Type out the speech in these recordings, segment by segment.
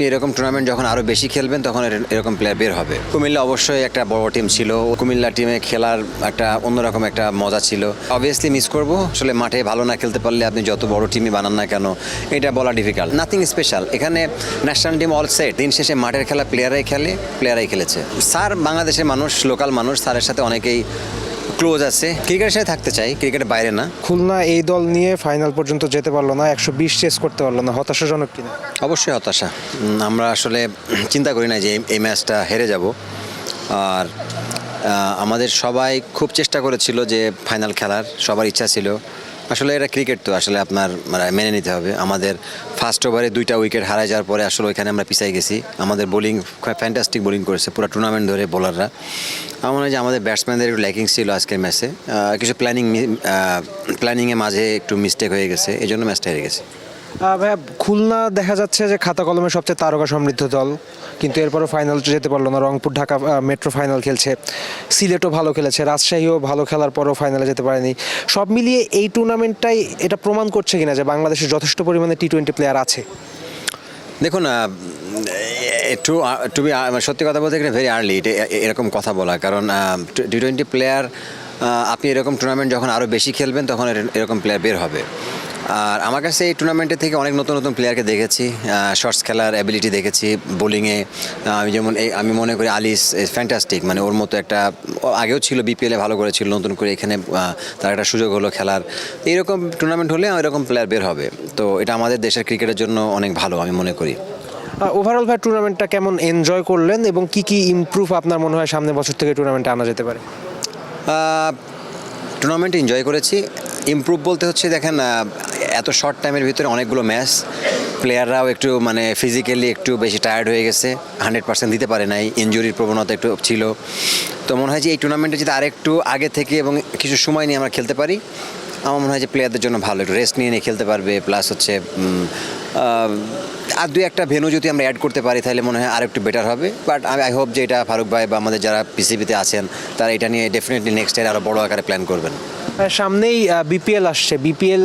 এরকম টুর্নামেন্ট যখন আরও বেশি খেলবেন, তখন এর- এরকম প্লেয়ার বের হবে। কুমিল্লা অবশ্যই একটা বড় টিম ছিল। কুমিল্লা টিমে খেলার একটা অন্যরকম একটা মজা ছিল। অবভিয়াসলি মিস করব। আসলে মাঠে ভালো না খেলতে পারলে আপনি যত বড় টিমই বানান না কেন, এটা বলা ডিফিকাল্ট নাথিং স্পেশাল এখানে ন্যাশনাল টিম অল সেট দিন শেষে মাঠের খেলা প্লেয়ারাই খেলে প্লেয়ারাই খেলেছে। স্যার বাংলাদেশের মানুষ লোকাল মানুষ, স্যারের সাথে অনেকেই ক্লোজ আছে। ক্রিকেটের সাথে থাকতে চাই ক্রিকেটের বাইরে না। খুলনা এই দল নিয়ে ফাইনাল পর্যন্ত যেতে পারল না একশো বিশ চেস করতে পারল না। হতাশাজনক কিনা? অবশ্যই হতাশা। আমরা আসলে চিন্তা করি না যে এই- ম্যাচটা হেরে যাব। আর আমাদের সবাই খুব চেষ্টা করেছিল যে ফাইনাল খেলার সবার ইচ্ছা ছিল। আসলে এটা ক্রিকেট তো, আসলে আপনার মানে মেনে নিতে হবে। আমাদের ফার্স্ট ওভারে দুইটা উইকেট হারায় যাওয়ার পরে আসলে ওইখানে আমরা পিছাই গেছি। আমাদের বোলিং ফ্যান্টাস্টিক বোলিং করেছে পুরো টুর্নামেন্ট ধরে বোলাররা আমার মনে হয় যে আমাদের ব্যাটসম্যানদের একটু ল্যাকিং ছিল আজকের ম্যাচে কিছু প্ল্যানিং প্ল্যানিংয়ে মাঝে একটু মিস্টেক হয়ে গেছে এই জন্য ম্যাচটা হেরে গেছে। ভাইয়া, খুলনা দেখা যাচ্ছে যে খাতা কলমের সবচেয়ে তারকা সমৃদ্ধ দল, কিন্তু এরপরও ফাইনাল যেতে পারল না। রংপুর, ঢাকা মেট্রো ফাইনাল খেলছে। সিলেটও ভালো খেলেছে, রাজশাহীও ভালো খেলার পরও ফাইনালে যেতে পারেনি। সব মিলিয়ে এই টুর্নামেন্টটাই এটা প্রমাণ করছে কিনা যে বাংলাদেশে যথেষ্ট পরিমাণে টি টোয়েন্টি প্লেয়ার আছে? দেখুন একটু বি সত্যি কথা বলতে গেলে ভেরি আর্লি এরকম কথা বলা। কারণ টি টোয়েন্টি প্লেয়ার আপনি এরকম টুর্নামেন্ট যখন আরও বেশি খেলবেন, তখন এর- এরকম প্লেয়ার বের হবে। আর আমার কাছে এই টুর্নামেন্টের থেকে অনেক নতুন নতুন প্লেয়ারকে দেখেছি শর্টস খেলার অ্যাবিলিটি দেখেছি বোলিংয়ে আমি যেমন এই আমি মনে করি আলিস ফ্যান্টাস্টিক মানে ওর মতো একটা আগেও ছিল বিপিএলে ভালো করেছিল নতুন করে এখানে তার একটা সুযোগ হলো খেলার। এইরকম টুর্নামেন্ট হলে এরকম প্লেয়ার বের হবে। তো এটা আমাদের দেশের ক্রিকেটের জন্য অনেক ভালো আমি মনে করি। ওভারঅল ভাই টুর্নামেন্টটা কেমন এনজয় করলেন এবং কি কি ইমপ্রুভ আপনার মনে হয় সামনের বছর থেকে টুর্নামেন্টে আনা যেতে পারে? টুর্নামেন্ট এনজয় করেছি। ইমপ্রুভ বলতে হচ্ছে দেখেন এত শর্ট টাইমের ভিতরে অনেকগুলো ম্যাচ প্লেয়াররাও একটু মানে ফিজিক্যালি একটু বেশি টায়ার্ড হয়ে গেছে হান্ড্রেড পার্সেন্ট দিতে পারে নাই ইঞ্জুরির প্রবণতা একটু ছিল। তো মনে হয় যে এই টুর্নামেন্টে যদি আরেকটু আগে থেকে এবং কিছু সময় নিয়ে আমরা খেলতে পারি, আমার মনে হয় যে প্লেয়ারদের জন্য ভালো, একটু রেস্ট নিয়ে নিয়ে খেলতে পারবে প্লাস হচ্ছে আর দুই একটা ভেনু যদি আমরা অ্যাড করতে পারি, তাহলে মনে হয় আর একটু বেটার হবে। বাট আমি আই হোপ যে এটা ফারুক ভাই বা আমাদের যারা পিসিবিতে আছেন, তারা এটা নিয়ে ডেফিনেটলি নেক্সট ইয়ার আরও বড় আকারে প্ল্যান করবেন। সামনেই বিপিএল আসছে। বিপিএল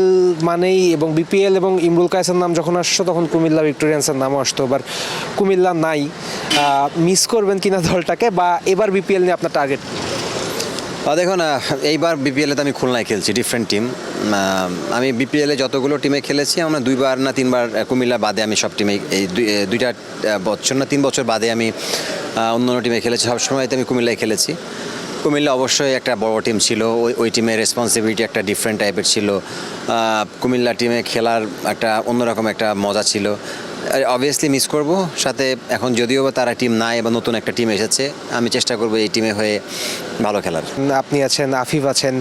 মানেই এবং বিপিএল এবং ইমরুল কায়েসের নাম যখন আসছো তখন কুমিল্লা ভিক্টোরিয়ান্সের নামও আসতো এবার কুমিল্লা নাই। মিস করবেন কিনা দলটাকে বা এবার বিপিএল নিয়ে আপনার টার্গেট দেখুন আহ, এইবার বিপিএলে তো আমি খুলনায় খেলছি ডিফারেন্ট টিম আমি বিপিএলে যতগুলো টিমে খেলেছি আমরা দুইবার না তিনবার কুমিল্লা বাদে আমি সব টিমে এই দুইটা বছর না তিন বছর বাদে আমি অন্য টিমে খেলেছি। সবসময় তো আমি কুমিল্লায় খেলেছি। কুমিল্লা অবশ্যই একটা বড় টিম ছিল। ওই ওই টিমের রেসপন্সিবিলিটি একটা ডিফারেন্ট টাইপের ছিল। কুমিল্লা টিমে খেলার একটা অন্যরকম একটা মজা ছিল। অবভিয়াসলি মিস করব। সাথে এখন যদিও বা তারা টিম নাই বা নতুন একটা টিম এসেছে, আমি চেষ্টা করব এই টিমে হয়ে ভালো খেলার। আপনি আছেন, আফিফ আছেন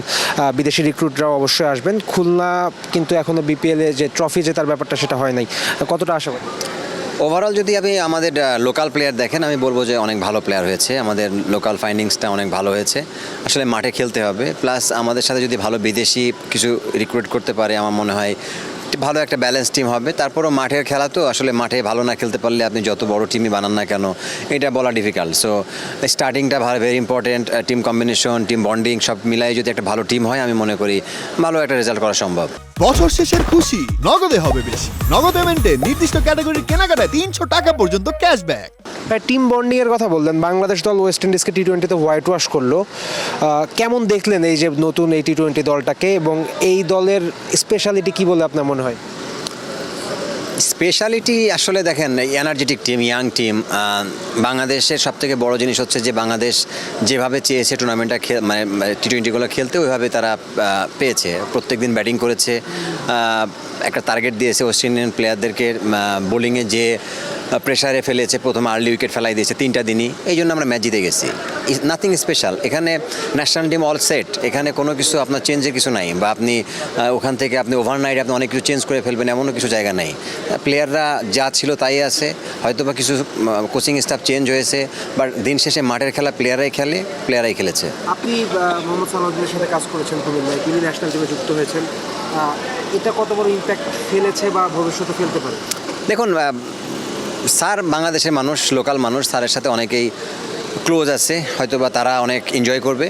বিদেশি রিক্রুটরাও অবশ্যই আসবেন। খুলনা কিন্তু এখনও বিপিএলে যে ট্রফি জেতার ব্যাপারটা সেটা হয় নাই। কতটা আশা করি ওভারঅল যদি আমি আমাদের লোকাল প্লেয়ার দেখেন, আমি বলব যে অনেক ভালো প্লেয়ার হয়েছে। আমাদের লোকাল ফাইন্ডিংসটা অনেক ভালো হয়েছে। আসলে মাঠে খেলতে হবে। প্লাস আমাদের সাথে যদি ভালো বিদেশি কিছু রিক্রুট করতে পারে, আমার মনে হয় ভালো একটা ব্যালেন্স টিম হবে। তারপরও মাঠের খেলা তো আসলে মাঠে ভালো না খেলতে পারলে আপনি যত বড় টিমই বানান না কেন, এটা বলা ডিফিকাল্ট সো স্টার্টিংটা ভালো very important team combination team bonding সব মিলাই যদি একটা ভালো টিম হয়, আমি মনে করি ভালো একটা রেজাল্ট করা সম্ভব। বছর শেষের খুশি, নগদে হবে বেশি। নগদ পেমেন্টে নির্দিষ্ট ক্যাটাগরির কেনাকাটায় তিনশো টাকা পর্যন্ত ক্যাশব্যাক টিম বন্ডিং এর কথা বললেন। বাংলাদেশ দল ওয়েস্ট ইন্ডিজকে টি টোয়েন্টিতে হোয়াইট ওয়াশ করল। কেমন দেখলেন এই যে নতুন এই টি টোয়েন্টি দলটাকে এবং এই দলের স্পেশালিটি কি বলে আপনার মনে হয়? স্পেশালিটি আসলে দেখেন এনার্জেটিক টিম ইয়াং টিম বাংলাদেশের সব থেকে বড় জিনিস হচ্ছে যে বাংলাদেশ যেভাবে চেয়েছে টুর্নামেন্টটা মানে টি টোয়েন্টিগুলো খেলতে, ওইভাবে তারা পেয়েছে। প্রত্যেক দিন ব্যাটিং করেছে একটা টার্গেট দিয়েছে ওয়েস্ট ইন্ডিয়ান প্লেয়ারদেরকে বোলিংয়ে যে প্রেশারে ফেলেছে প্রথমে আর্লি উইকেট ফেলাই দিয়েছে তিনটা দিনই। এই জন্য আমরা ম্যাচ জিতে গেছি। নাথিং স্পেশাল এখানে ন্যাশনাল টিম অল সেট এখানে কোনো কিছু আপনার চেঞ্জের কিছু নাই। বা আপনি ওখান থেকে আপনি ওভারনাইট আপনি অনেক কিছু চেঞ্জ করে ফেলবেন এমনও কিছু জায়গা নেই। প্লেয়াররা যা ছিল তাই আছে। হয়তো বা কিছু কোচিং স্টাফ চেঞ্জ হয়েছে বাট দিন শেষে মাঠের খেলা প্লেয়ারাই খেলে প্লেয়ারাই খেলেছে। আপনি মোহাম্মদ সালাউদ্দিনের সাথে কাজ করেছেন কুমিল্লায় তিনি ন্যাশনাল টিমে যুক্ত হয়েছেন। এটা কত বড় ইম্প্যাক্ট ফেলেছে বা ভবিষ্যতে ফেলতে পারে? দেখুন স্যার, বাংলাদেশের মানুষ, লোকাল মানুষ, স্যারের সাথে অনেকেই ক্লোজ আছে হয়তো বা তারা অনেক এনজয় করবে।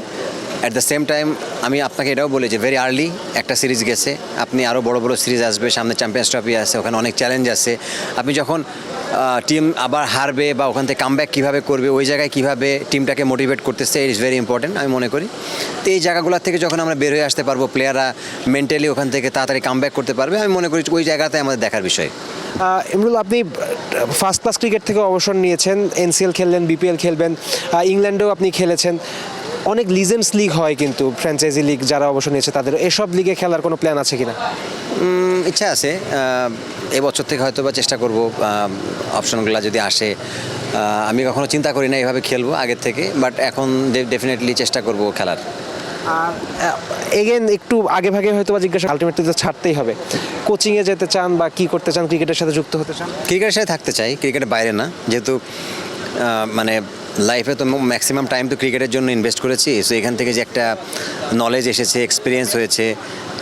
অ্যাট দ্য সেম টাইম আমি আপনাকে এটাও বলি যে ভেরি আর্লি একটা সিরিজ গেছে। আপনি আরও বড় বড় সিরিজ আসবে, সামনে চ্যাম্পিয়ন্স ট্রফি আছে, ওখানে অনেক চ্যালেঞ্জ আছে। আপনি যখন টিম আবার হারবে বা ওখান থেকে কামব্যাক কীভাবে করবে, ওই জায়গায় কীভাবে টিমটাকে মোটিভেট করতেছে ইজ ভেরি ইম্পর্টেন্ট আমি মনে করি। তো এই জায়গাগুলো থেকে যখন আমরা বের হয়ে আসতে পারব প্লেয়াররা মেন্টালি ওখান থেকে তাড়াতাড়ি কামব্যাক করতে পারবে, আমি মনে করি ওই জায়গাতে আমাদের দেখার বিষয়। ইমরুল, আপনি ফার্স্ট ক্লাস ক্রিকেট থেকে অবসর নিয়েছেন এনসিএল খেললেন বিপিএল খেলবেন ইংল্যান্ডেও আপনি খেলেছেন। অনেক লিজেন্ডস লিগ হয় কিন্তু ফ্র্যাঞ্চাইজি লিগ যারা অবসর নিয়েছে তাদের। এসব লিগে খেলার কোনো প্ল্যান আছে কিনা? ইচ্ছা আছে। এবছর থেকে হয়তো বা চেষ্টা করব অপশনগুলো যদি আসে। আমি কখনো চিন্তা করি না এভাবে খেলব আগের থেকে বাট এখন ডেফিনেটলি চেষ্টা করব খেলার। আর এগেন একটু আগে ভাগে হয়তো বা জিজ্ঞাসা আলটিমেটলি তো ছাড়তেই হবে। কোচিংয়ে যেতে চান বা কি করতে চান, ক্রিকেটের সাথে যুক্ত হতে চান? ক্রিকেটের সাথে থাকতে চাই, ক্রিকেটের বাইরে না। যেহেতু মানে লাইফে তো ম্যাক্সিমাম টাইম তো ক্রিকেটের জন্য ইনভেস্ট করেছি। সো এখান থেকে যে একটা নলেজ এসেছে এক্সপিরিয়েন্স হয়েছে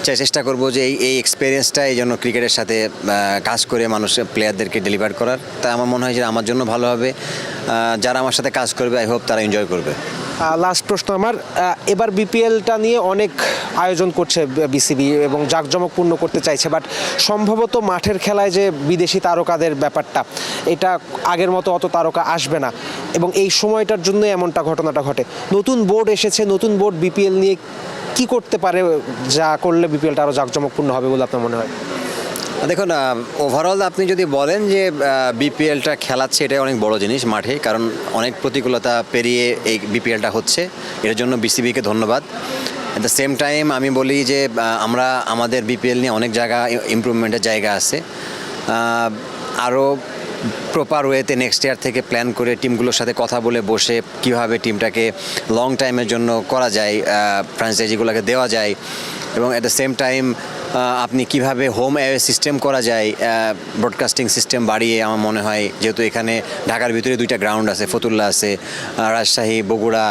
চেষ্টা করব যে এই এই এক্সপিরিয়েন্সটা এই জন্য ক্রিকেটের সাথে কাজ করে মানুষের প্লেয়ারদেরকে ডেলিভার করার। তাই আমার মনে হয় যে আমার জন্য ভালো হবে। যারা আমার সাথে কাজ করবে আই হোপ তারা এনজয় করবে। লাস্ট প্রশ্ন আমার। এবার বিপিএলটা নিয়ে অনেক আয়োজন করছে বিসিবি এবং জাঁকজমকপূর্ণ করতে চাইছে বাট সম্ভবত মাঠের খেলায় যে বিদেশি তারকাদের ব্যাপারটা, এটা আগের মতো অত তারকা আসবে না। এবং এই সময়টার জন্য এমনটা ঘটনাটা ঘটে। নতুন বোর্ড এসেছে, নতুন বোর্ড বিপিএল নিয়ে কি করতে পারে, যা করলে বিপিএলটা আরও জাঁকজমকপূর্ণ হবে বলে আপনার মনে হয়? দেখুন ওভারঅল আপনি যদি বলেন যে বিপিএলটা খেলাচ্ছে এটা অনেক বড় জিনিস মাঠে, কারণ অনেক প্রতিকূলতা পেরিয়ে এই বিপিএলটা হচ্ছে। এর জন্য বিসিবিকে ধন্যবাদ। অ্যাট দ্য সেম টাইম আমি বলি যে আমরা, আমাদের বিপিএল নিয়ে অনেক জায়গা ইমপ্রুভমেন্টের জায়গা আছে। আরও প্রপার ওয়েতে নেক্সট ইয়ার থেকে প্ল্যান করে টিমগুলোর সাথে কথা বলে বসে কীভাবে টিমটাকে লং টাইমের জন্য করা যায় ফ্র্যাঞ্চাইজিগুলোকে দেওয়া যায়। এবং অ্যাট দ্য সেম টাইম আপনি কীভাবে হোম অ্যাওয়ে সিস্টেম করা যায় ব্রডকাস্টিং সিস্টেম বাড়িয়ে আমার মনে হয়, যেহেতু এখানে ঢাকার ভিতরে দুইটা গ্রাউন্ড আছে, ফতুল্লা আছে রাজশাহী, বগুড়া,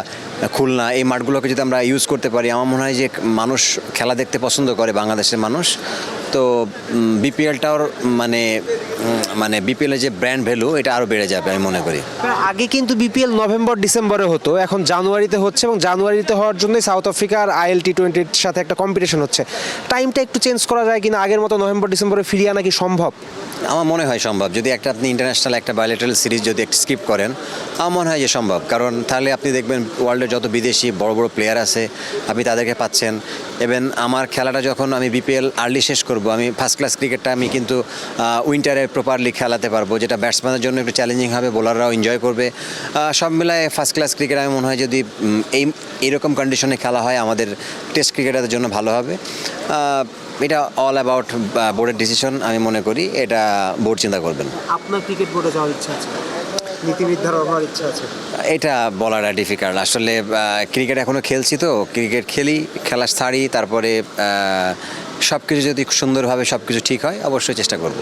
খুলনা, এই মাঠগুলোকে যদি আমরা ইউজ করতে পারি, আমার মনে হয় যে মানুষ খেলা দেখতে পছন্দ করে, বাংলাদেশের মানুষ। তো বিপিএলটার মানে মানে বিপিএলের যে ব্র্যান্ড ভ্যালু এটা আরও বেড়ে যাবে আমি মনে করি। আগে কিন্তু বিপিএল নভেম্বর ডিসেম্বরে হতো। এখন জানুয়ারিতে হচ্ছে এবং জানুয়ারিতে হওয়ার জন্যই সাউথ আফ্রিকা আর আইএল টি টোয়েন্টির সাথে একটা কম্পিটিশন হচ্ছে। টাইমটা একটু চেঞ্জ করা যায় কিনা আগের মতো নভেম্বর ডিসেম্বরে ফিরিয়ে আনা কি সম্ভব? আমার মনে হয় সম্ভব। যদি একটা আপনি ইন্টারন্যাশনাল একটা বায়োলেটারাল সিরিজ যদি একটা স্কিপ করেন আমার মনে হয় যে সম্ভব। কারণ তাহলে আপনি দেখবেন ওয়ার্ল্ডের যত বিদেশি বড় বড় প্লেয়ার আছে আপনি তাদেরকে পাচ্ছেন। এবং আমার খেলাটা যখন আমি বিপিএল আর্লি শেষ করব আমি ফার্স্ট ক্লাস ক্রিকেটটা আমি কিন্তু উইন্টারে প্রপারলি খেলাতে পারব যেটা ব্যাটসম্যানের জন্য একটু চ্যালেঞ্জিং হবে বোলাররাও এনজয় করবে। সব মিলায় ফার্স্ট ক্লাস ক্রিকেট আমি মনে হয় যদি এই এরকম কন্ডিশনে খেলা হয় আমাদের টেস্ট ক্রিকেটারদের জন্য ভালো হবে। এটা অল অ্যাবাউট বোর্ডের ডিসিশন আমি মনে করি এটা বোর্ড চিন্তা করবেন আপনার ক্রিকেট বোর্ডে যাওয়ার ইচ্ছা আছে? হওয়ার ইচ্ছা আছে? এটা বলাটা ডিফিকাল্ট আসলে ক্রিকেট এখনও খেলছি তো ক্রিকেট খেলি খেলা ছাড়ি তারপরে সব কিছু যদি সুন্দরভাবে সব কিছু ঠিক হয় অবশ্যই চেষ্টা করব।